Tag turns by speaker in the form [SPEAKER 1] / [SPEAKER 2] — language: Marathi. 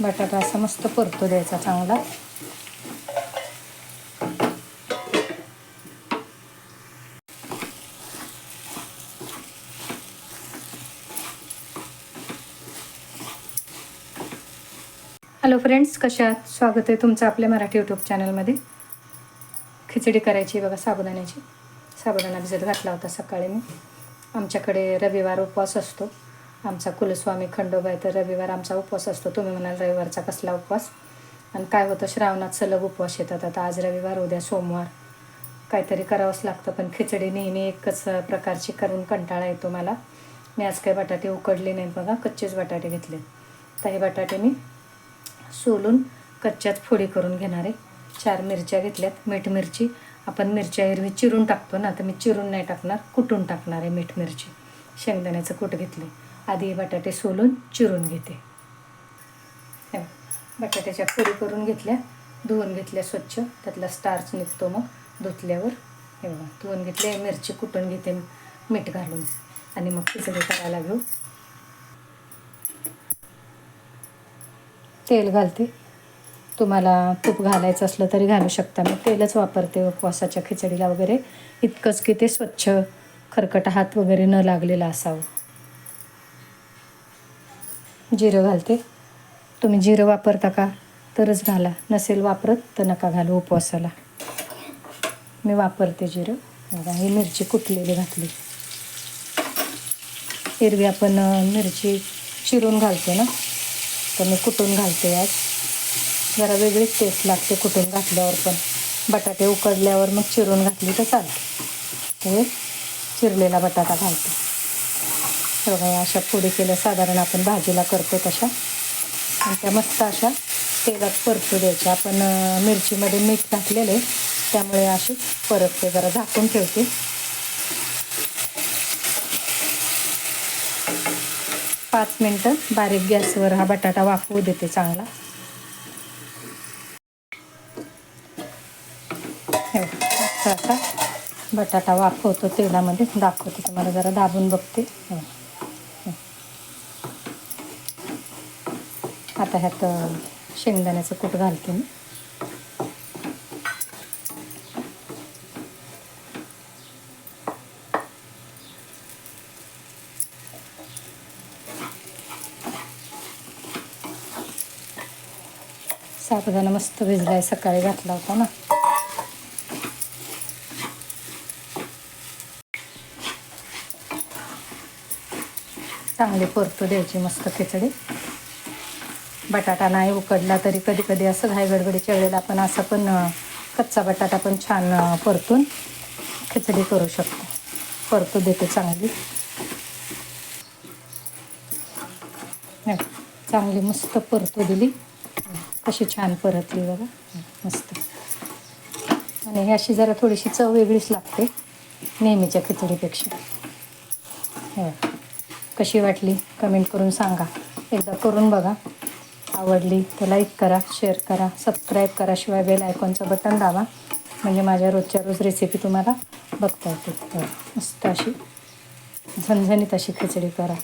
[SPEAKER 1] बटाटा असा मस्त परतो द्यायचा चांगला. हॅलो फ्रेंड्स कशा स्वागत आहे तुमचं आपल्या मराठी यूट्यूब चॅनलमध्ये खिचडी करायची बघा साबुदाण्याची. साबुदाणा भिजत घातला होता सकाळी मी. आमच्याकडे रविवार उपवास असतो. आमचा कुलस्वामी खंडोबा आहे तर रविवार आमचा उपवास असतो. तुम्ही म्हणाल रविवारचा कसला उपवास? आणि काय होतं श्रावणात सलग उपवास येतात. आता आज रविवार उद्या सोमवार. काहीतरी करावंच लागतं पण खिचडी नेहमी एकच प्रकारची करून कंटाळा येतो मला. मी आज काही बटाटे उकडले नाहीत बघा कच्चेच बटाटे घेतले. तर हे बटाटे मी सोलून कच्च्यात फोडी करून घेणार आहे. चार मिरच्या घेतल्यात मीठ मिरची. आपण मिरच्या हिरवी चिरून टाकतो ना तर मी चिरून नाही टाकणार कुटून टाकणार आहे मीठ मिरची. शेंगदाण्याचं कूट घेतले. आधी बटाटे सोलून चिरून घेते. बटाट्याच्या पुरी करून घेतल्या धुवून घेतल्या स्वच्छ त्यातला स्टार्च निघतो मग धुतल्यावर. हे बघा धुवून घेतले मिरची कुटून घेते मीठ घालून. आणि मग खिचडी करायला घेऊ. तेल घालते. तुम्हाला तूप घालायचं असलं तरी घालू शकता. मी तेलच वापरते उपवासाच्या खिचडीला वगैरे. इतकंच की ते स्वच्छ खरकट हात वगैरे न लागलेला असावं. जिरं घालते. तुम्ही जिरं वापरता का? तरच घाला. नसेल वापरत तर नका घालू उपवासाला. मी वापरते जिरं. बघा ही मिरची कुटलेली घातली. एरवी आपण मिरची चिरून घालतो ना? तर मी कुटून घालते आज. जरा वेगळीच टेस्ट लागते कुटून घातल्यावर पण. बटाटे उकडल्यावर मग चिरून घातली तर चालते. हे चिरलेला बटाटा घालते. हे बघा या अशा फोडी केल्या. साधारण आपण भाजीला करतो तशा. आणि त्या मस्त अशा तेलात परतू द्यायच्या. आपण मिरचीमध्ये मीठ टाकलेले आहे त्यामुळे अशी परतते. जरा झाकून ठेवते. पाच मिनटं बारीक गॅसवर हा बटाटा वाफवू देते चांगला. असा बटाटा वाफवतो तेलामध्ये. दाखवते तुम्हाला जरा दाबून बघते हे बघा. हे. आता ह्यात शेंगदाण्याचं कूट घालते मी. साबुदाणा मस्त भिजलाय सकाळी घातला होता ना. चांगली परतू द्यायची मस्त खिचडी. बटाटा नाही उकडला तरी कधी कधी असं घाई गडबडीच्या वेळेला आपण असं पण कच्चा बटाटा पण छान परतून खिचडी करू शकतो. परतू देते चांगली. चांगली मस्त परतू दिली. कशी छान परतली बघा. मस्त. आणि ही अशी जरा थोडीशी चव वेगळीच लागते नेहमीच्या खिचडीपेक्षा. हो कशी वाटली? कमेंट करून सांगा. एकदा करून बघा. आवडली तर लाईक करा शेअर करा सबस्क्राईब करा शिवाय बेल आयकॉनचं बटन दाबा. म्हणजे माझ्या रोजच्या रोज रेसिपी तुम्हाला बघता येते मस्त अशी झणझणीत अशी खिचडी करा.